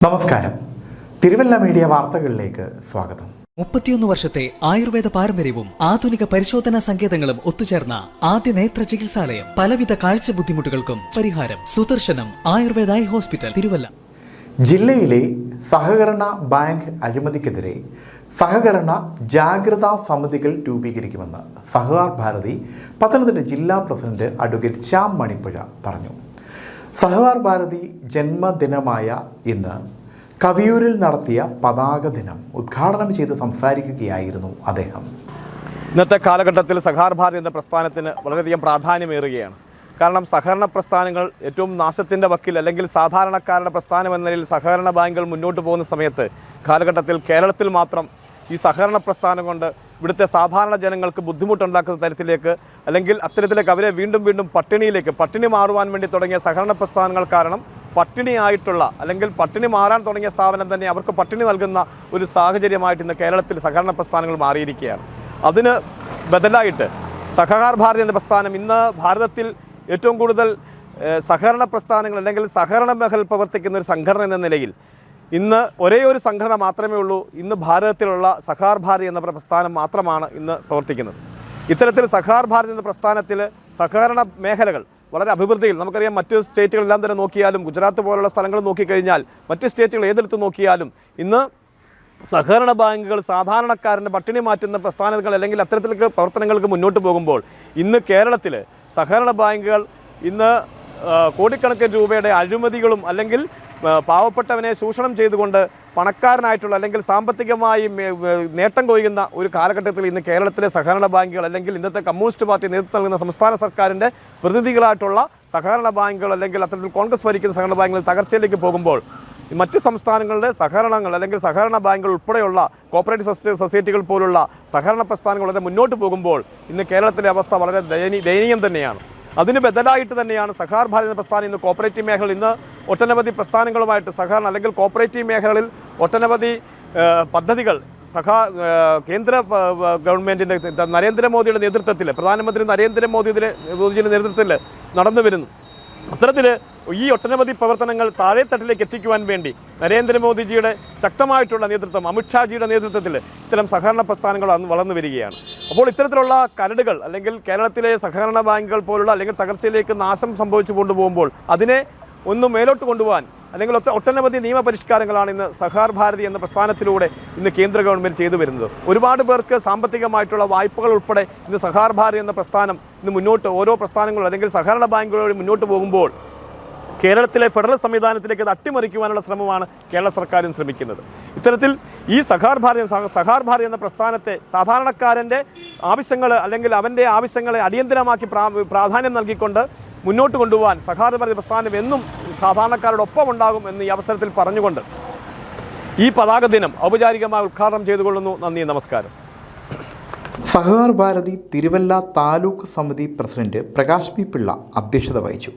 നമസ്കാരം. തിരുവല്ല മീഡിയ വാർത്തകളിലേക്ക് സ്വാഗതം. മുപ്പത്തിയൊന്ന് വർഷത്തെ ആയുർവേദ പാരമ്പര്യവും ആധുനിക പരിശോധനാ സങ്കേതങ്ങളും ഒത്തുചേർന്ന ആദ്യ നേത്ര ചികിത്സാലയം പലവിധ കാഴ്ച ബുദ്ധിമുട്ടുകൾക്കും പരിഹാരം സുദർശനം ആയുർവേദ ഐ ഹോസ്പിറ്റൽ തിരുവല്ല. ജില്ലയിലെ സഹകരണ ബാങ്ക് അഴിമതിക്കെതിരെ സഹകരണ ജാഗ്രതാ സമിതികൾ രൂപീകരിക്കുമെന്ന് സഹകാർ ഭാരതി പത്തനംതിട്ട ജില്ലാ പ്രസിഡന്റ് അഡ്വക്കേറ്റ് ശ്യാം മണിപ്പുഴ പറഞ്ഞു. സഹകാർ ഭാരതി ജന്മദിനമായ ഇന്ന് കവിയൂരിൽ നടത്തിയ പതാക ദിനം ഉദ്ഘാടനം ചെയ്ത് സംസാരിക്കുകയായിരുന്നു അദ്ദേഹം. ഇന്നത്തെ കാലഘട്ടത്തിൽ സഹകാർ ഭാരതി എന്ന പ്രസ്ഥാനത്തിന് വളരെയധികം പ്രാധാന്യമേറുകയാണ്. കാരണം സഹകരണ പ്രസ്ഥാനങ്ങൾ ഏറ്റവും നാശത്തിന്റെ വക്കിൽ അല്ലെങ്കിൽ സാധാരണക്കാരുടെ പ്രസ്ഥാനം എന്ന നിലയിൽ സഹകരണ ബാങ്കുകൾ മുന്നോട്ട് പോകുന്ന സമയത്ത് കാലഘട്ടത്തിൽ കേരളത്തിൽ മാത്രം ഈ സഹകരണ പ്രസ്ഥാനം കൊണ്ട് ഇവിടുത്തെ സാധാരണ ജനങ്ങൾക്ക് ബുദ്ധിമുട്ടുണ്ടാക്കുന്ന തരത്തിലേക്ക് അല്ലെങ്കിൽ അത്തരത്തിലേക്ക് അവരെ വീണ്ടും വീണ്ടും പട്ടിണിയിലേക്ക് പട്ടിണി മാറുവാൻ വേണ്ടി തുടങ്ങിയ സഹകരണ പ്രസ്ഥാനങ്ങൾ കാരണം പട്ടിണിയായിട്ടുള്ള അല്ലെങ്കിൽ പട്ടിണി മാറാൻ തുടങ്ങിയ സ്ഥാപനം തന്നെ അവർക്ക് പട്ടിണി നൽകുന്ന ഒരു സാഹചര്യമായിട്ട് ഇന്ന് കേരളത്തിൽ സഹകരണ പ്രസ്ഥാനങ്ങൾ മാറിയിരിക്കുകയാണ്. അതിന് ബദലായിട്ട് സഹകാർ ഭാരതി എന്ന പ്രസ്ഥാനം ഇന്ന് ഭാരതത്തിൽ ഏറ്റവും കൂടുതൽ സഹകരണ പ്രസ്ഥാനങ്ങൾ അല്ലെങ്കിൽ സഹകരണ മേഖല പ്രവർത്തിക്കുന്ന ഒരു സംഘടന എന്ന നിലയിൽ ഇന്ന് ഒരേ ഒരു സംഘടന മാത്രമേ ഉള്ളൂ. ഇന്ന് ഭാരതത്തിലുള്ള സഹാർ ഭാരതി എന്ന പ്രസ്ഥാനം മാത്രമാണ് ഇന്ന് പ്രവർത്തിക്കുന്നത്. ഇത്തരത്തിൽ സഹാർ ഭാരതി എന്ന പ്രസ്ഥാനത്തിൽ സഹകരണ മേഖലകൾ വളരെ അഭിവൃദ്ധിയിൽ നമുക്കറിയാം മറ്റ് സ്റ്റേറ്റുകളെല്ലാം തന്നെ നോക്കിയാലും ഗുജറാത്ത് പോലുള്ള സ്ഥലങ്ങൾ നോക്കിക്കഴിഞ്ഞാൽ മറ്റ് സ്റ്റേറ്റുകൾ ഏതെടുത്ത് നോക്കിയാലും ഇന്ന് സഹകരണ ബാങ്കുകൾ സാധാരണക്കാരന്റെ പട്ടിണി മാറ്റുന്ന പ്രസ്ഥാനങ്ങൾ അല്ലെങ്കിൽ അത്തരത്തിലേക്ക് പ്രവർത്തനങ്ങൾക്ക് മുന്നോട്ട് പോകുമ്പോൾ ഇന്ന് കേരളത്തിൽ സഹകരണ ബാങ്കുകൾ ഇന്ന് കോടിക്കണക്കിന് രൂപയുടെ അഴിമതികളും അല്ലെങ്കിൽ പാവപ്പെട്ടവനെ ചൂഷണം ചെയ്തുകൊണ്ട് പണക്കാരനായിട്ടുള്ള അല്ലെങ്കിൽ സാമ്പത്തികമായി നേട്ടം കൊയ്യുന്ന ഒരു കാലഘട്ടത്തിൽ ഇന്ന് കേരളത്തിലെ സഹകരണ ബാങ്കുകൾ അല്ലെങ്കിൽ ഇന്നത്തെ കമ്മ്യൂണിസ്റ്റ് പാർട്ടി നേതൃത്വം നൽകുന്ന സംസ്ഥാന സർക്കാരിന്റെ പ്രതിനിധികളായിട്ടുള്ള സഹകരണ ബാങ്കുകൾ അല്ലെങ്കിൽ അത്തരത്തിൽ കോൺഗ്രസ് ഭരിക്കുന്ന സഹകരണ ബാങ്കുകൾ തകർച്ചയിലേക്ക് പോകുമ്പോൾ മറ്റ് സംസ്ഥാനങ്ങളുടെ സഹകരണങ്ങൾ അല്ലെങ്കിൽ സഹകരണ ബാങ്കുകൾ ഉൾപ്പെടെയുള്ള കോപ്പറേറ്റീവ് സൊസൈ- സൊസൈറ്റികൾ പോലുള്ള സഹകരണ പ്രസ്ഥാനങ്ങൾ വളരെ മുന്നോട്ട് പോകുമ്പോൾ ഇന്ന് കേരളത്തിലെ അവസ്ഥ വളരെ ദയനീ ദയനീയം തന്നെയാണ്. അതിന് ബദലായിട്ട് തന്നെയാണ് സഹാർ ഭാരത പ്രസ്ഥാനം ഇന്ന് കോപ്പറേറ്റീവ് മേഖലയിൽ ഇന്ന് ഒട്ടനവധി പ്രസ്ഥാനങ്ങളുമായിട്ട് സഹാർ അല്ലെങ്കിൽ കോപ്പറേറ്റീവ് മേഖലകളിൽ ഒട്ടനവധി പദ്ധതികൾ സഹാ കേന്ദ്ര ഗവൺമെന്റിന്റെ നരേന്ദ്രമോദിയുടെ നേതൃത്വത്തിൽ പ്രധാനമന്ത്രി നരേന്ദ്രമോദിയുടെ നേതൃത്വത്തിൽ നടന്നു വരുന്നു. അത്തരത്തിൽ ഈ ഒട്ടനവധി പ്രവർത്തനങ്ങൾ താഴെത്തട്ടിലേക്ക് എത്തിക്കുവാൻ വേണ്ടി നരേന്ദ്രമോദിജിയുടെ ശക്തമായിട്ടുള്ള നേതൃത്വം അമിത്ഷാജിയുടെ നേതൃത്വത്തിൽ ഇത്തരം സഹകരണ പ്രസ്ഥാനങ്ങൾ അന്ന് വളർന്നു വരികയാണ്. അപ്പോൾ ഇത്തരത്തിലുള്ള കരടുകൾ അല്ലെങ്കിൽ കേരളത്തിലെ സഹകരണ ബാങ്കുകൾ പോലുള്ള അല്ലെങ്കിൽ തകർച്ചയിലേക്ക് നാശം സംഭവിച്ചു കൊണ്ടുപോകുമ്പോൾ അതിനെ ഒന്ന് മേലോട്ട് കൊണ്ടുപോകാൻ അല്ലെങ്കിൽ ഒട്ടനവധി നിയമപരിഷ്കാരങ്ങളാണ് ഇന്ന് സഹാർ ഭാരതി എന്ന പ്രസ്ഥാനത്തിലൂടെ ഇന്ന് കേന്ദ്ര ഗവൺമെന്റ് ചെയ്തു വരുന്നത്. ഒരുപാട് പേർക്ക് സാമ്പത്തികമായിട്ടുള്ള വായ്പകൾ ഉൾപ്പെടെ ഇന്ന് സഹാർ ഭാരതി എന്ന പ്രസ്ഥാനം ഇന്ന് മുന്നോട്ട് ഓരോ പ്രസ്ഥാനങ്ങളും അല്ലെങ്കിൽ സഹകരണ ബാങ്കുകളോട് മുന്നോട്ട് പോകുമ്പോൾ കേരളത്തിലെ ഫെഡറൽ സംവിധാനത്തിലേക്ക് അട്ടിമറിക്കുവാനുള്ള ശ്രമമാണ് കേരള സർക്കാരും ശ്രമിക്കുന്നത്. ഇത്തരത്തിൽ ഈ സഹാർ ഭാരതി സഹ- സഹാർ ഭാരതി എന്ന പ്രസ്ഥാനത്തെ സാധാരണക്കാരന്റെ ആവശ്യങ്ങൾ അല്ലെങ്കിൽ അവന്റെ ആവശ്യങ്ങളെ അടിയന്തരമാക്കി പ്രാധാന്യം നൽകിക്കൊണ്ട് മുന്നോട്ട് കൊണ്ടുപോകാൻ സഹാർ ഭാരതി പ്രസ്ഥാനം എന്നും സാധാരണക്കാരോടൊപ്പം ഉണ്ടാകും എന്ന് ഈ അവസരത്തിൽ പറഞ്ഞുകൊണ്ട് ഈ പതാക ദിനം ഔപചാരികമായി ഉദ്ഘാടനം ചെയ്തുകൊള്ളുന്നു. നന്ദി നമസ്കാരം. സഹാർ ഭാരതി തിരുവല്ല താലൂക്ക് സമിതി പ്രസിഡന്റ് പ്രകാശ് പി പിള്ള അധ്യക്ഷത വഹിച്ചു.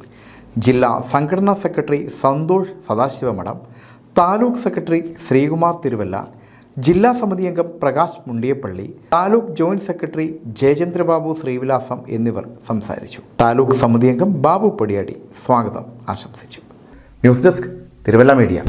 ജില്ലാ സംഘടനാ സെക്രട്ടറി സന്തോഷ് സദാശിവമഠം താലൂക്ക് സെക്രട്ടറി ശ്രീകുമാർ തിരുവല്ല ജില്ലാ സമിതി അംഗം പ്രകാശ് മുണ്ടിയപ്പള്ളി താലൂക്ക് ജോയിന്റ് സെക്രട്ടറി ജയചന്ദ്രബാബു ശ്രീവിലാസം എന്നിവർ സംസാരിച്ചു. താലൂക്ക് സമിതി അംഗം ബാബു പൊടിയാടി സ്വാഗതം ആശംസിച്ചു. News desk Thiruvalla media.